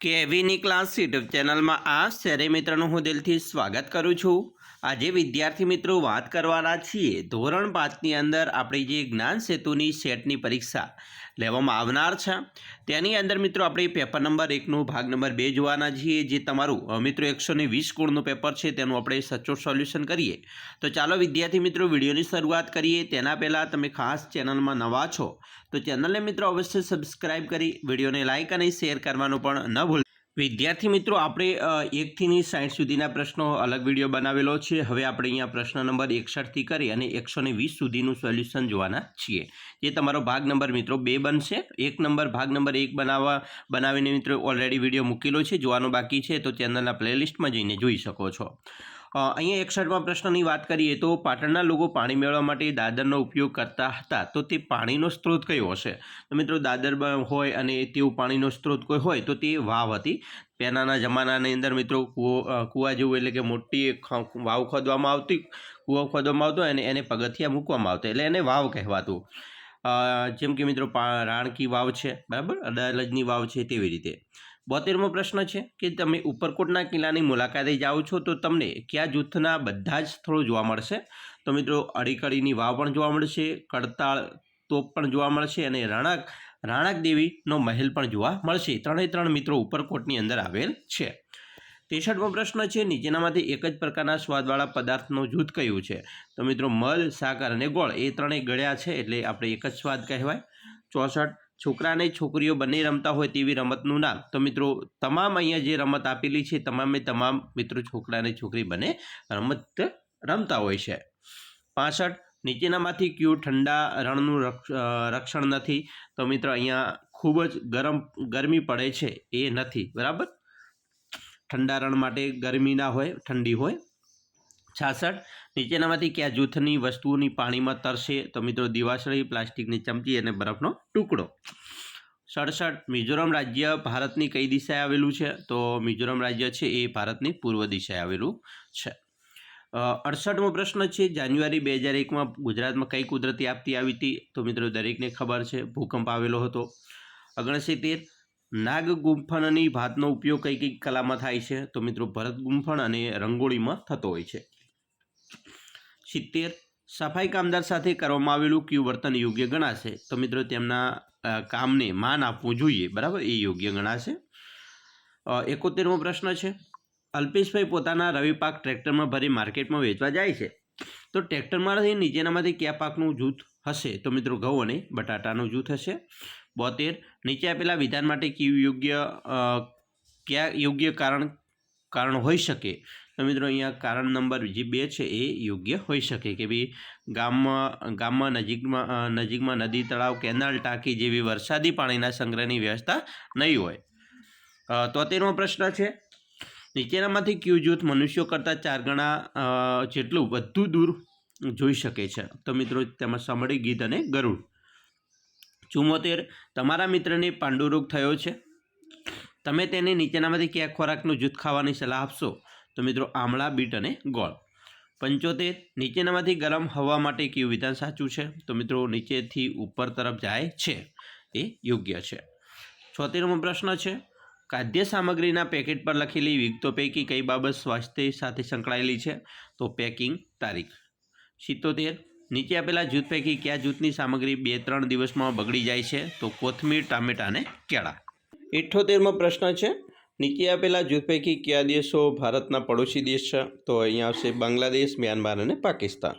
કેવીની class YouTube ચેનલમાં આ શેરી મિત્રનું હું દિલથી સ્વાગત કરું છું. આજે વિદ્યાર્થી મિત્રો વાત કરવાના છીએ. ધોરણ પાંચની અંદર આપણી જે જ્ઞાન સેતુની સેટની પરીક્ષા લેવામાં આવનાર છે. તેની અંદર મિત્રો આપણે પેપર નંબર એકનું ભાગ નંબર બે જોવાના છીએ, જે તમારું મિત્રો એકસો ને વીસ ગુણનું પેપર છે, તેનું આપણે સચોટ સોલ્યુશન કરીએ. તો ચાલો વિદ્યાર્થી મિત્રો વિડીયોની શરૂઆત કરીએ. તેના પહેલાં તમે ખાસ ચેનલમાં નવા છો, તો ચેનલને મિત્રો અવશ્ય સબસ્ક્રાઇબ કરી વિડીયોને લાઇક અને શેર કરવાનું પણ ન ભૂલ વિદ્યાર્થી મિત્રો, આપણે એકથીની એકથી સાઠ સુધીના પ્રશ્નો અલગ વીડિયો બનાવેલો છે. હવે આપણે અહીંયા પ્રશ્ન નંબર એકસઠથી કરી અને એકસો ને વીસ સુધીનું સોલ્યુશન જોવાના છીએ. જે તમારો ભાગ નંબર મિત્રો બે બનશે. એક નંબર ભાગ નંબર એક બનાવવા, બનાવીને મિત્રો ઓલરેડી વીડિયો મૂકેલો છે. જોવાનો બાકી છે તો ચેનલના પ્લેલિસ્ટમાં જઈને જોઈ શકો છો. અહીંયા એકસઠમાં પ્રશ્નની વાત કરીએ તો પાટણના લોકો પાણી મેળવવા માટે દાદરનો ઉપયોગ કરતા હતા. તો તે પાણીનો સ્ત્રોત કયો હશે? તો મિત્રો દાદર હોય અને તેવું પાણીનો સ્ત્રોત કોઈ હોય તો તે વાવ હતી. પહેલાંના જમાનાની અંદર મિત્રો કૂવો કૂવા જેવું એટલે કે મોટી વાવ ખોદવામાં આવતી, કૂવો ખોદવામાં આવતો અને એને પગથિયા મૂકવામાં આવતા એટલે એને વાવ કહેવાતું. જેમ કે મિત્રો રાણકી વાવ છે, બરાબર? અડાલજની વાવ છે તેવી રીતે. બોતેરમો પ્રશ્ન છે કે તમે ઉપરકોટના કિલ્લાની મુલાકાતે જાઓ છો તો તમને કયા જૂથના બધા જ સ્થળો જોવા મળશે? તો મિત્રો, અડીકડીની વાવ પણ જોવા મળશે કડતાળ તોપ પણ જોવા મળશે અને રાણાક રાણાક દેવીનો મહેલ પણ જોવા મળશે. ત્રણેય ત્રણ મિત્રો ઉપરકોટની અંદર આવેલ છે. ત્રેસઠમો પ્રશ્ન છે, નીચેનામાંથી એક જ પ્રકારના સ્વાદવાળા પદાર્થનું જૂથ કયું છે? તો મિત્રો મધ સાકર અને ગોળ એ ત્રણેય ગળ્યા છે એટલે આપણે એક જ સ્વાદ કહેવાય. ચોસઠ છોકરા અને છોકરીઓ બંને રમતા હોય તેવી રમતનું નામ. તો મિત્રો, તમામ અહીંયા જે રમત આપેલી છે, તમામે તમામ મિત્રો છોકરા અને છોકરી બંને રમત રમતા હોય છે. પાસઠ નીચેનામાંથી કયું ઠંડા રણનું રક્ષ- રક્ષણ નથી, તો મિત્રો અહીંયા ખૂબ જ ગરમ, ગરમી પડે છે, એ નથી. બરાબર? ઠંડા રણ માટે ગરમી ના હોય, ઠંડી હોય. છાસઠ. નીચેનામાંથી કયા જૂથની વસ્તુઓની પાણીમાં તરશે તો મિત્રો દિવાસળી, પ્લાસ્ટિકની ચમચી અને બરફનો ટુકડો. સડસઠ. મિઝોરમ રાજ્ય ભારતની કઈ દિશાએ આવેલું છે? તો મિઝોરમ રાજ્ય છે એ ભારતની પૂર્વ દિશાએ આવેલું છે. અડસઠમો પ્રશ્ન છે, જાન્યુઆરી બે હજાર એકમાં ગુજરાતમાં કઈ કુદરતી આપતી આવી હતી? તો મિત્રો દરેકને ખબર છે, ભૂકંપ આવેલો હતો. ઓગણસિત્તેર. નાગ ગુંફણની ભાતનો ઉપયોગ કઈ કઈ કલામાં થાય છે? તો મિત્રો ભરત ગુંફણ અને રંગોળીમાં થતો હોય છે. સિત્તેર સફાઈ કામદાર સાથે કરવામાં આવેલું કયું વર્તન યોગ્ય ગણાશે? તો મિત્રો તેમના કામને માન આપવું જોઈએ, બરાબર? એ યોગ્ય ગણાશે. એકોતેરમો પ્રશ્ન છે. અલ્પેશભાઈ પોતાના રવિ પાક ટ્રેક્ટરમાં ભરી માર્કેટમાં વેચવા જાય છે. તો ટ્રેક્ટરમાંથી નીચેનામાંથી કયા પાકનું જૂથ હશે? તો મિત્રો ઘઉં અને બટાટાનું જૂથ હશે. બોતેર નીચે આપેલા વિધાન માટે કયું યોગ્ય કયા યોગ્ય કારણ કારણ હોઈ શકે? તો મિત્રો અહીંયા કારણ નંબર જે બે છે એ યોગ્ય હોઈ શકે કે ભાઈ ગામમાં ગામમાં નજીકમાં નજીકમાં નદી, તળાવ, કેનાલ ટાંકી જેવી વરસાદી પાણીના સંગ્રહની વ્યવસ્થા નહીં હોય. તો તોતેરમો પ્રશ્ન છે. નીચેનામાંથી ક્યુ જૂથ મનુષ્યો કરતાં ચાર ગણા જેટલું વધુ દૂર જોઈ શકે છે. તો મિત્રો તેમાં સમડી ગીત અને ગરુડ. ચુમ્મોતેર, તમારા મિત્રને પાંડુરોગ થયો છે? તમે તેને નીચેનામાંથી કયા ખોરાકનું જૂથ ખાવાની સલાહ આપશો? તો મિત્રો આમળા, બીટ અને ગોળ. પંચોતેર, નીચેનામાંથી ગરમ હવા માટે કયું વિધાન સાચું છે? તો મિત્રો નીચેથી ઉપર તરફ જાય છે. એ યોગ્ય છે. છોતેરમો પ્રશ્ન છે, ખાદ્ય સામગ્રીના પેકેટ પર લખેલી વિગતો પૈકી કઈ બાબત સ્વાસ્થ્ય સાથે સંકળાયેલી છે? તો પેકિંગ તારીખ. સિત્તોતેર, નીચે આપેલા જૂથ પૈકી કયા જૂથની સામગ્રી બે, ત્રણ દિવસમાં બગડી જાય છે? તો કોથમીર, ટામેટા અને કેળા. ઇઠ્ઠોતેરમો પ્રશ્ન છે નીચે આપેલા જૂથ પૈકી કયા દેશો ભારતના પડોશી દેશ છે? તો અહીંયા આવશે બાંગ્લાદેશ, મ્યાનમાર અને પાકિસ્તાન.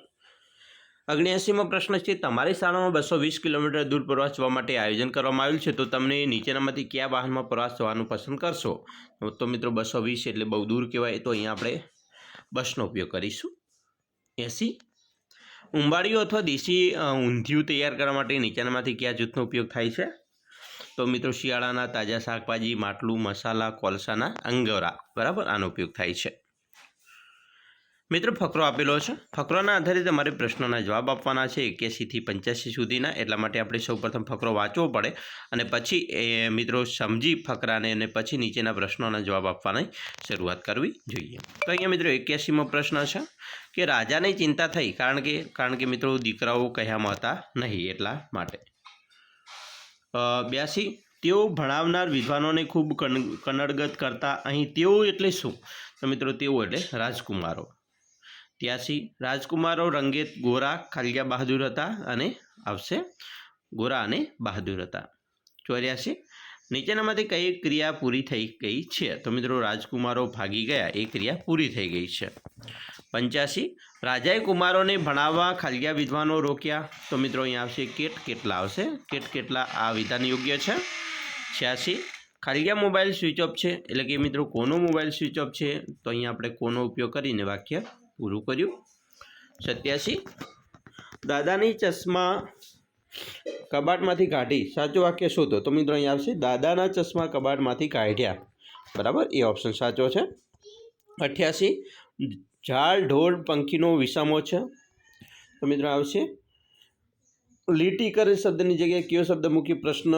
અગ્નિયાસીમો પ્રશ્ન છે, તમારી શાળામાં બસો વીસ કિલોમીટર દૂર પ્રવાસ જવા માટે આયોજન કરવામાં આવ્યું છે, તો તમને નીચેનામાંથી કયા વાહનમાં પ્રવાસ જવાનું પસંદ કરશો? તો મિત્રો બસો વીસ એટલે બહુ દૂર કહેવાય, તો અહીંયા આપણે બસનો ઉપયોગ કરીશું. એસી. ઉંબાડીઓ અથવા દેશી ઊંધિયું તૈયાર કરવા માટે નીચેનામાંથી કયા જૂથનો ઉપયોગ થાય છે? તો મિત્રો શિયાળાના તાજા શાકભાજી, માટલું, મસાલા, કોલસાના અંગોરા બરાબર? આનો ઉપયોગ થાય છે. મિત્રો ફકરો આપેલો છે. ફકરોના આધારે તમારે પ્રશ્નોના જવાબ આપવાના છે. એક્યાસીથી પંચ્યાસી સુધીના. એટલા માટે આપણે સૌપ્રથમ ફકરો વાંચવો પડે અને પછી એ મિત્રો સમજી ફકરાને અને પછી નીચેના પ્રશ્નોના જવાબ આપવાની શરૂઆત કરવી જોઈએ. તો અહીંયા મિત્રો એક્યાસીમો પ્રશ્ન છે કે રાજાને ચિંતા થઈ. કારણ કે કારણ કે મિત્રો દીકરાઓ કહ્યામાં હતા નહીં એટલા માટે. બ્યાસી તેઓ ભણાવનાર વિદ્વાનોને ખૂબ કન કનડગત કરતા. અહીં તેઓ એટલે શું? તો મિત્રો, તેઓ એટલે રાજકુમારો. ત્યાંસી રાજકુમારો રંગેત ગોરા ખાલિયા બહાદુર હતા અને આવશે ગોરા અને બહાદુર હતા. ચોર્યાસી નીચેનામાંથી કઈ ક્રિયા પૂરી થઈ ગઈ છે? તો મિત્રો રાજકુમારો ભાગી ગયા. એ ક્રિયા પૂરી થઈ ગઈ છે. પંચ્યાસી. રાજાએ કુમારોને ભણાવવા ખાલિયા વિદ્વાનો રોક્યા. તો મિત્રો અહીંયા આવશે કેટ કેટલા આવશે? કેટ કેટલા? આ વિધાન યોગ્ય છે? છ્યાસી. ખાલિયા મોબાઈલ સ્વિચ ઓફ છે. એટલે કે મિત્રો કોનો મોબાઈલ સ્વિચ ઓફ છે? તો અહીંયા આપણે કોનો ઉપયોગ કરીને વાક્ય પૂરું કર્યું. સત્યાસી. દાદાની ચશ્મા કબાટમાંથી કાઢી. સાચું વાક્ય શું તો તો મિત્રો અહીંયા આવશે, દાદાના ચશ્મા કબાટમાંથી કાઢ્યા. બરાબર? એ ઓપ્શન સાચો છે. અઠ્યાસી, ઝાડ ઢોળ પંખીનો વિસામો છે. તો મિત્રો આવશે લીટી કરે શબ્દની જગ્યાએ કયો શબ્દ મૂકી પ્રશ્ન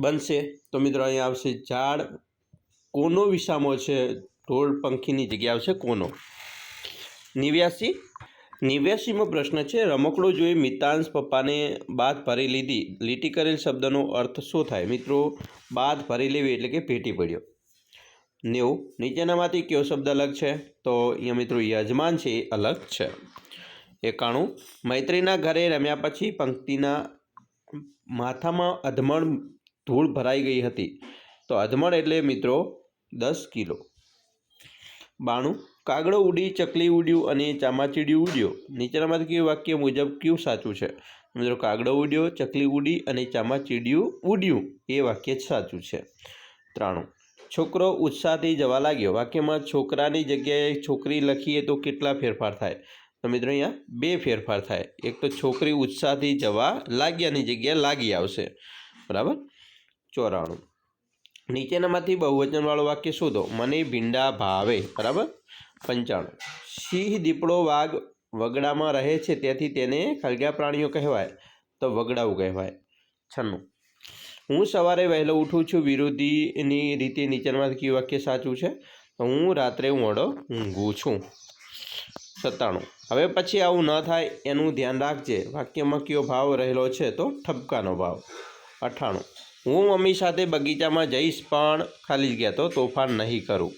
બનશે? તો મિત્રો અહીંયા આવશે, ઝાડ, કોનો વિસામો છે? ઢોળ પંખીની જગ્યા આવશે, કોનો? નેવ્યાસી નેવ્યાસીમો પ્રશ્ન છે, રમકડો જોઈ મિતાંશ પપ્પાને બાદ ભરી લીધી. લીટી કરેલ શબ્દનો અર્થ શું થાય? મિત્રો, બાદ ભરી લેવી એટલે કે પેટી પડ્યો. નેવું, નીચેનામાંથી કયો શબ્દ અલગ છે? તો અહીંયા મિત્રો યજમાન છે, એ અલગ છે. એકાણું, મૈત્રીના ઘરે રમ્યા પછી પંક્તિના માથામાં અધમણ ધૂળ ભરાઈ ગઈ હતી. તો અધમણ એટલે મિત્રો દસ કિલો. બાણું કાગડો ઉડી, ચકલી ઉડ્યું અને ચામાચીડિયું ઉડ્યો. નીચેનામાંથી કયું વાક્ય મુજબ કયું સાચું છે? મિત્રો, કાગડો ઉડ્યો, ચકલી ઉડી અને ચામાચીડિયું ઉડ્યું. એ વાક્ય સાચું છે. ત્રાણું. છોકરો ઉત્સાહથી જવા લાગ્યો. વાક્યમાં છોકરાની જગ્યાએ છોકરી લખીએ તો કેટલા ફેરફાર થાય? તો મિત્રો, અહીંયા બે ફેરફાર થાય. એક તો છોકરી ઉત્સાહથી જવા લાગ્યાની જગ્યાએ લાગી આવશે. બરાબર? ચોરાણું. નીચેનામાંથી બહુવચનવાળું વાક્ય શોધો. મને ભીંડા ભાવે. બરાબર? પંચાણું. સિંહ દીપડો વાઘ વગડામાં રહે છે, તેથી તેને ખલગ્યા પ્રાણીઓ કહેવાય, તો વગડાવું કહેવાય. છન્નું. હું સવારે વહેલો ઉઠું છું, વિરોધીની રીતે નીચેનામાંથી કયું વાક્ય સાચું છે? તો હું રાત્રે મોડો ઊંઘું છું. સત્તાણું. હવે પછી આવું ન થાય એનું ધ્યાન રાખજે. વાક્યમાં કયો ભાવ રહેલો છે, તો ઠપકાનો ભાવ. અઠાણું હું મમ્મી સાથે બગીચામાં જઈશ, પણ ખાલી ગયા તો તોફાન નહીં કરું.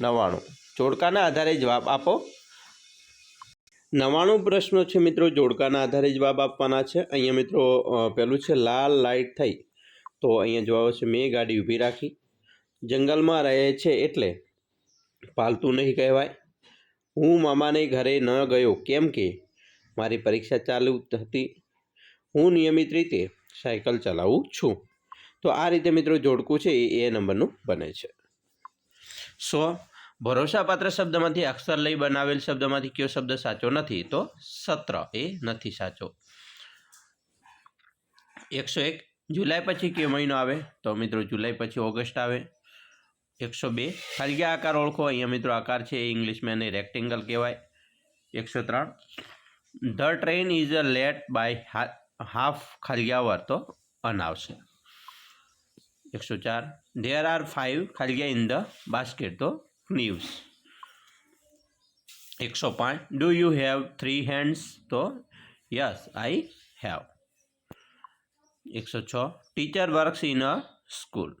નવ્વાણું. જોડકાના આધારે જવાબ આપો. નવાણું પ્રશ્નો છે મિત્રો, જોડકાના આધારે જવાબ આપવાના છે. અહીંયા મિત્રો પહેલું છે, લાલ લાઇટ થઈ. તો અહીંયા જવાબ આવશે, મેં ગાડી ઊભી રાખી. જંગલમાં રહે છે એટલે પાલતું નહીં કહેવાય. હું મામાને ઘરે ન ગયો, કેમ કે મારી પરીક્ષા ચાલુ હતી. હું નિયમિત રીતે સાયકલ ચલાવું છું. તો આ રીતે મિત્રો, જોડકું છે એ નંબરનું બને છે. સો ભરોસાપાત્ર શબ્દમાંથી અક્ષર લઈ બનાવેલ શબ્દમાંથી કયો શબ્દ સાચો નથી? તો સત્ર. એ નથી સાચો. એકસો એક. જુલાઈ પછી કયો મહિનો આવે? તો મિત્રો જુલાઈ પછી ઓગસ્ટ આવે. એકસો બે. ખાલિયા આકાર ઓળખો? અહીંયા મિત્રો આકાર છે, એ ઇંગ્લિશમાં એને રેક્ટેંગલ કહેવાય. એકસો ત્રણ. The train is a late by half ખાલિયાવર તો અન આવશે. એકસો ચાર. ધેર આર ફાઇવ ખાલિયા ઇન ધ બાસ્કેટ તો નીવ્સ એકસો પાંચ do you have three hands તો યસ આઈ હેવ એકસો છ teacher works in a school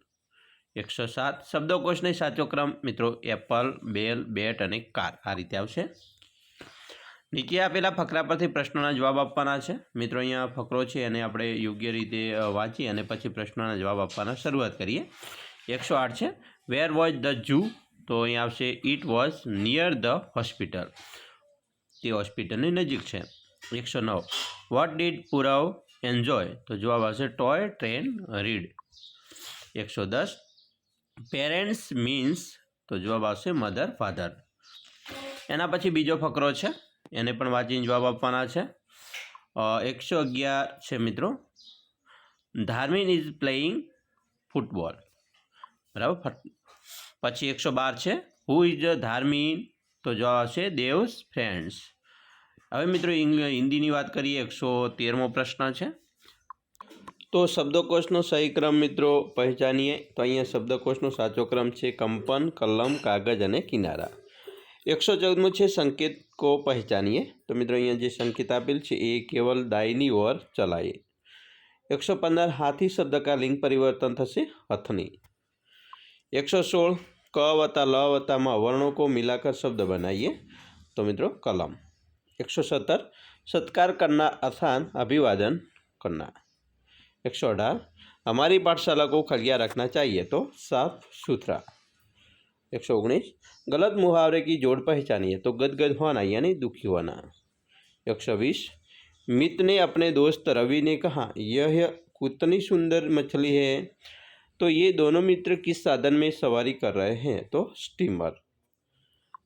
એકસો સાત, શબ્દકોશને સાચો ક્રમ, મિત્રો એપલ બેલ બેટ અને કાર આ રીતે આવશે. નીચે આપેલા ફકરા પરથી પ્રશ્નોના જવાબ આપવાના છે. મિત્રો, અહીંયા ફકરો છે, એને આપણે યોગ્ય રીતે વાંચી અને પછી પ્રશ્નોના જવાબ આપવાના શરૂઆત કરીએ. એકસો આઠ છે વેર વોઝ ધ જૂ તો અહીંયા આવશે it was near the hospital તે હોસ્પિટલની નજીક છે. એકસો નવ. વોટ ડીડ પુરાવ એન્જોય તો જવાબ આવશે ટોય ટ્રેન રીડ એકસો દસ. પેરેન્ટ્સ મીન્સ તો જવાબ આવશે મધર ફાધર એના પછી બીજો ફકરો છે. એને પણ વાંચીને જવાબ આપવાના છે. એકસો અગિયાર છે મિત્રો. ધાર્મિન ઇઝ પ્લેઇંગ ફૂટબોલ બરાબર? પછી એકસો બાર છે. હુ ઇઝ ધાર્મિન તો જવાબ આવશે દેવ્સ ફ્રેન્ડ્સ. હવે મિત્રો હિન્દીની વાત કરીએ, એકસો તેરમો પ્રશ્ન છે. તો શબ્દકોશનો સહી ક્રમ મિત્રો પહેચાનીએ. તો અહીંયા શબ્દકોશનો સાચો ક્રમ છે કંપન, કલમ, કાગજ અને કિનારા. એકસો ચૌદમો છે સંકેત કો પહેચાનીએ. તો મિત્રો અહીંયા જે સંકેત આપેલ છે એ કેવલ દાયની ઓર ચલાઈએ. એકસો પંદર હાથી શબ્દ કા લિંગ પરિવર્તન થશે, હથની. એકસો સોળ ક વત્તા લ વત્તામાં वर्णों को मिलाकर शब्द बनाइए। तो मित्रों, कलम। एक सौ सत्तर। सत्कार करना आसान, अभिवादन करना। एक सौ अठारह हमारी पाठशाला को खलिया रखना चाहिए तो साफ़ सुथरा। एक सौ उन्नीस। गलत मुहावरे की जोड़ पहचानिए तो गदगद होना, यानी दुखी होना। एक सौ बीस। मित ने अपने दोस्त रवि ने कहा, यह कितनी सुंदर मछली है। तो ये दोनों मित्र किस साधन में सवारी कर रहे हैं तो स्टीमर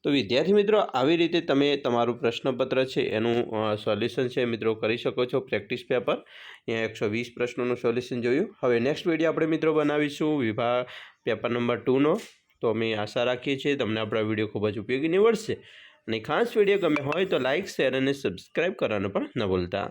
તો વિદ્યાર્થી મિત્રો આવી રીતે તમે તમારું પ્રશ્નપત્ર છે એનું સોલ્યુશન છે મિત્રો કરી શકો છો પ્રેક્ટિસ પેપર અહીંયા એકસો વીસ પ્રશ્નોનું સોલ્યુશન જોયું હવે નેક્સ્ટ વિડીયો આપણે મિત્રો બનાવીશું વિભાગ પેપર નંબર ટુનો તો અમે આશા રાખીએ છીએ તમને આપણા વિડીયો ખૂબ જ ઉપયોગી નીવડશે અને ખાસ વિડીયો ગમે હોય તો લાઇક શેર અને સબસ્ક્રાઈબ કરવાનું પણ ન ભૂલતા